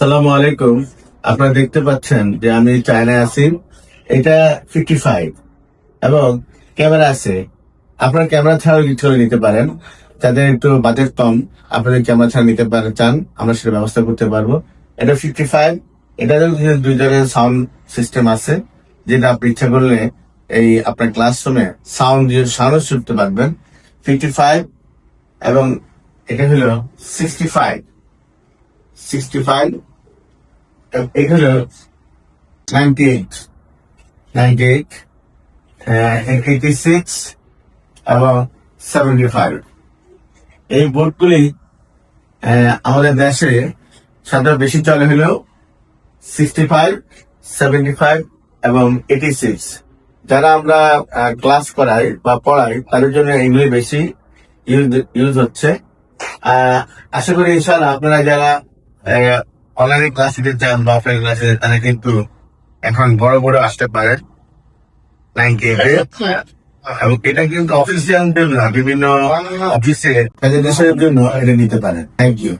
সালামু আলাইকুম। আপনারা দেখতে পাচ্ছেন যে আমি চায়নায় আছি। এটা ফিফটি ফাইভ। এবং ক্যামেরা আছে। আপনার ক্যামেরা ছাড়াও কিছু নিতে পারেন। যাদের একটু বাজেট কম আপনাদের ক্যামেরা ছাড়া নিতে পারেন চান, আমরা সেটা ব্যবস্থা করতে পারব। এটা ফিফটি ফাইভ। এটারও দুই ধরনের সাউন্ড সিস্টেম আছে, যেটা আপনি ইচ্ছা করলে এই আপনার ক্লাসরুমে সাউন্ড সাউন্ড শুনতে পারবেন। ফিফটি ফাইভ এবং এটা হলো সিক্সটি ফাইভ সিক্সটি ফাইভ এটা হলো ninety eight ninety eight eighty six এবং সেভেন্টি ফাইভ এই বোর্ডগুলি আমাদের দেশে সাধারণত বেশি চলে হলো সিক্সটি ফাইভ সেভেন্টি ফাইভ এবং এইটি সিক্স যারা আমরা ক্লাস করাই বা পড়াই, তাদের জন্য এগুলি বেশি ইউজ হচ্ছে। আশা করি ইনশাল্লাহ আপনারা যারা অনলাইনে ক্লাস দিতে চান বা অফলাইন ক্লাস দিতে তারা কিন্তু এখন বড় বড় আসতে পারে। নাইনটি এবং এটা কিন্তু অফিসিয়ালদের জন্য বিভিন্ন অফিসে প্রেজেন্টেশনের জন্য এটা নিতে পারে থ্যাংক ইউ